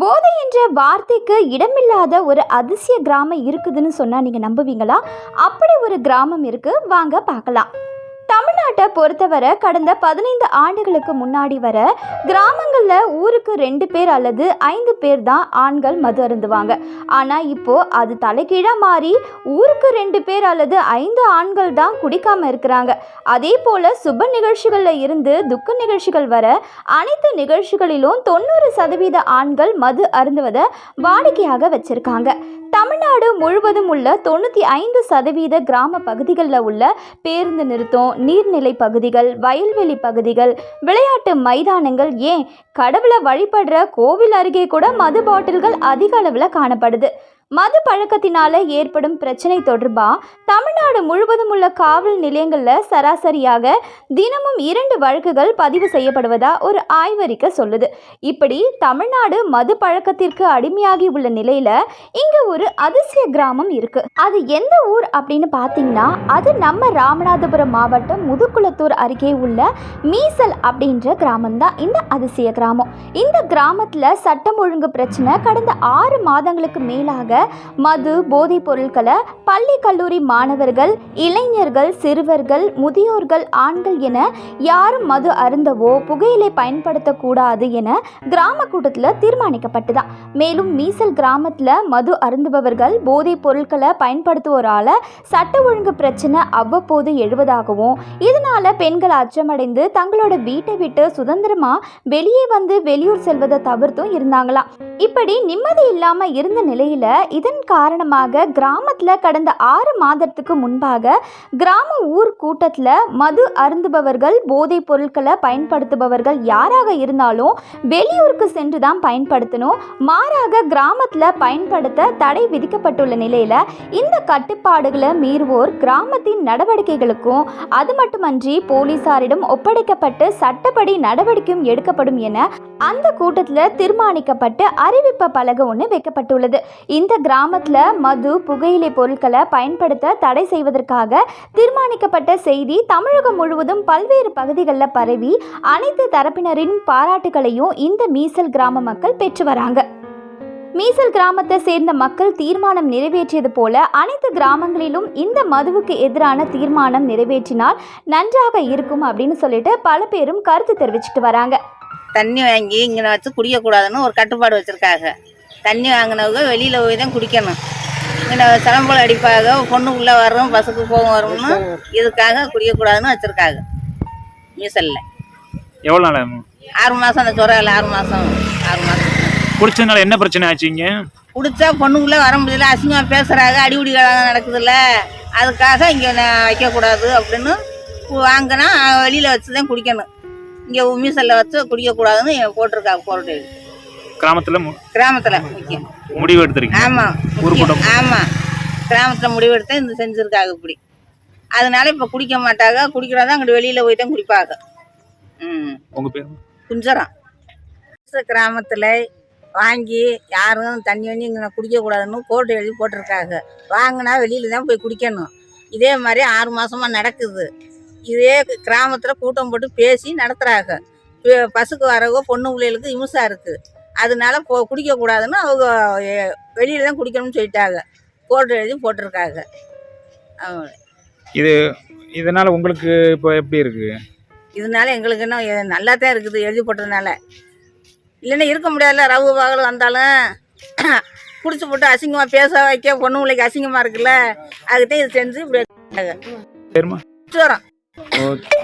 போதை என்ற வார்த்தைக்கு இடமில்லாத ஒரு அதிசய கிராமம் இருக்குதுன்னு சொன்னால் நீங்கள் நம்புவீங்களா? அப்படி ஒரு கிராமம் இருக்குது வாங்க பார்க்கலாம். தமிழ்நாட்டை பொறுத்தவரை கடந்த பதினைந்து ஆண்டுகளுக்கு முன்னாடி வர கிராமங்களில் ஊருக்கு ரெண்டு பேர் அல்லது ஐந்து பேர் தான் ஆண்கள் மது அருந்துவாங்க. ஆனால் இப்போது அது தலைகீழாக மாறி ஊருக்கு ரெண்டு பேர் அல்லது ஐந்து ஆண்கள் தான் குடிக்காமல் இருக்கிறாங்க. அதே போல் சுப நிகழ்ச்சிகளில் இருந்து துக்க நிகழ்ச்சிகள் வர அனைத்து நிகழ்ச்சிகளிலும் தொண்ணூறு சதவீத ஆண்கள் மது அருந்துவதை வாடிக்கையாக வச்சுருக்காங்க. தமிழ்நாடு முழுவதும் உள்ள தொண்ணூற்றி ஐந்து சதவீத கிராம பகுதிகளில் உள்ள பேருந்து நிறுத்தம் நீர்நிலை பகுதிகள் வயல்வெளி பகுதிகள் விளையாட்டு மைதானங்கள் ஏன் கடவுளை வழிபடுற கோவில் அருகே கூட மது பாட்டில்கள் அதிக அளவில் காணப்படுது? மது பழக்கத்தினால ஏற்படும் பிரச்சனை தொடர்பாக தமிழ்நாடு முழுவதும் உள்ள காவல் நிலையங்களில் சராசரியாக தினமும் இரண்டு வழக்குகள் பதிவு செய்யப்படுவதா ஒரு ஆய்வறிக்கை சொல்லுது. இப்படி தமிழ்நாடு மது பழக்கத்திற்கு அடிமையாகி உள்ள நிலையில இங்க ஒரு அதிசய கிராமம் இருக்கு. அது எந்த ஊர் அப்படின்னு பார்த்தீங்கன்னா அது நம்ம ராமநாதபுரம் மாவட்டம் முதுகுளத்தூர் அருகே உள்ள மீசல் அப்படின்ற கிராமம் தான் இந்த அதிசய கிராமம். இந்த கிராமத்தில் சட்டம் ஒழுங்கு பிரச்சனை கடந்த ஆறு மாதங்களுக்கு மேலாக மது போதைப் பொருட்களை பள்ளி கல்லூரி மாணவர்கள் இளைஞர்கள் சிறுவர்கள் முதியோர்கள் ஆண்கள் என யாரும் மது அருந்தவோ புகையிலை பயன்படுத்தக்கூடாது என கிராம கூட்டத்தில் தீர்மானிக்கப்பட்டுதான் மேலும் மீசல் கிராமத்தில் மது அருந்துபவர்கள் போதைப் பொருட்களை பயன்படுத்துவோரால் சட்ட ஒழுங்கு பிரச்சனை அவ்வப்போது எழுவதாகவும் இதனால பெண்கள் அச்சமடைந்து தங்களோட வீட்டை விட்டு சுதந்திரமா வெளியே வந்து வெளியூர் செல்வதை தவிர்த்தும் இருந்தாங்களாம். இப்படி நிம்மதி இல்லாம இருந்த நிலையில இதன் காரணமாக கிராமத்தில் கடந்த ஆறு மாதத்துக்கு முன்பாக கிராம ஊர் கூட்டத்தில் மது அருந்துபவர்கள் போதைப் பொருட்களை பயன்படுத்துபவர்கள் யாராக இருந்தாலும் வெளியூருக்கு சென்று தான் பயன்படுத்தணும். மாறாக கிராமத்தில் பயன்படுத்த தடை விதிக்கப்பட்டுள்ள நிலையில் இந்த கட்டுப்பாடுகளை மீறுவோர் கிராமத்தின் நடவடிக்கைகளுக்கும் அது மட்டுமன்றி போலீசாரிடம் ஒப்படைக்கப்பட்டு சட்டப்படி நடவடிக்கையும் எடுக்கப்படும் என அந்த கூட்டத்தில் தீர்மானிக்கப்பட்டு அறிவிப்பு பலகை ஒன்று வைக்கப்பட்டுள்ளது. இந்த கிராமத்தில் மது புகையிலை பொருட்களை பயன்படுத்த தடை செய்வதற்காக தீர்மானிக்கப்பட்ட செய்தி தமிழகம் முழுவதும் பல்வேறு பகுதிகளில் பரவி அனைத்து தரப்பினரின் பாராட்டுகளையும் இந்த மீசல் கிராம மக்கள் பெற்று வராங்க. மீசல் கிராமத்தை சேர்ந்த மக்கள் தீர்மானம் நிறைவேற்றியது போல அனைத்து கிராமங்களிலும் இந்த மதுவுக்கு எதிரான தீர்மானம் நிறைவேற்றினால் நன்றாக இருக்கும் அப்படின்னு சொல்லிட்டு பல பேரும் கருத்து தெரிவிச்சிட்டு வராங்க. தண்ணி வாங்கி இங்கே வச்சு குடிக்கக்கூடாதுன்னு ஒரு கட்டுப்பாடு வச்சுருக்காங்க. தண்ணி வாங்கினவங்க வெளியில் போய் தான் குடிக்கணும். இங்கே சிலம்பல் அடிப்பாக பொண்ணுக்குள்ளே வரும் பஸ்ஸுக்கு போகும் வரும்னு இதுக்காக குடிக்கக்கூடாதுன்னு வச்சுருக்காங்க. மீசலில். எவ்வளோ நாள்? ஆறு மாதம் அந்த சொரையில் ஆறு மாதம் ஆறு மாதம் குடிச்சதுனால என்ன பிரச்சனை ஆச்சு இங்க? குடித்தா பொண்ணுக்குள்ளே வர முடியல அசிங்கமாக பேசுகிறாங்க அடிபடி நடக்குதுல்ல அதுக்காக இங்கே வைக்கக்கூடாது அப்படின்னு வாங்கினா வெளியில் வச்சு தான் குடிக்கணும். இங்கே மீசலில் வச்சு குடிக்கக்கூடாதுன்னு போட்டிருக்காங்க கோர்ட்டு. கிராமத்துல கிராமத்தில் முக்கியம். முடிவு எடுத்திருக்கீங்க. ஆமாம் ஊர் கூட்டம். ஆமாம் கிராமத்தில் முடிவெடுத்து இந்த செஞ்சுருக்காங்க இப்படி. அதனால இப்போ குடிக்க மாட்டாங்க. குடிக்கிறதா அங்கிட்டு வெளியில் போய் தான் குடிப்பாங்க. ம். உங்க பேர்? குஞ்சரம். கிராமத்தில் வாங்கி யாரும் தண்ணி வண்ணி இங்கே குடிக்கக்கூடாதுன்னு கோர்ட்டு எழுதி போட்டிருக்காங்க. வாங்கினா வெளியில் தான் போய் குடிக்கணும். இதே மாதிரி ஆறு மாதமாக நடக்குது. இதே கிராமத்தில் கூட்டம் போட்டு பேசி நடத்துகிறாங்க பஸ்ஸுக்கு வரவங்க பொண்ணு பிள்ளைகளுக்கு இம்சா இருக்குது அதனால போ குடிக்கக்கூடாதுன்னு அவங்க வெளியில் தான் குடிக்கணும்னு சொல்லிட்டாங்க. கோர்ட்டு எழுதி போட்டிருக்காங்க. இது இதனால உங்களுக்கு இப்போ எப்படி இருக்கு? இதனால எங்களுக்கு இன்னும் நல்லா தான் இருக்குது எழுதி போட்டதுனால. இல்லைன்னா இருக்க முடியாதுல்ல ரவு பகல் வந்தாலும் குடிச்சு போட்டு அசிங்கமாக பேச வைக்க பொண்ணு பிள்ளைக்கு அசிங்கமாக இருக்குல்ல அதுதான் இது செஞ்சு இப்படி வரோம். ஓகே.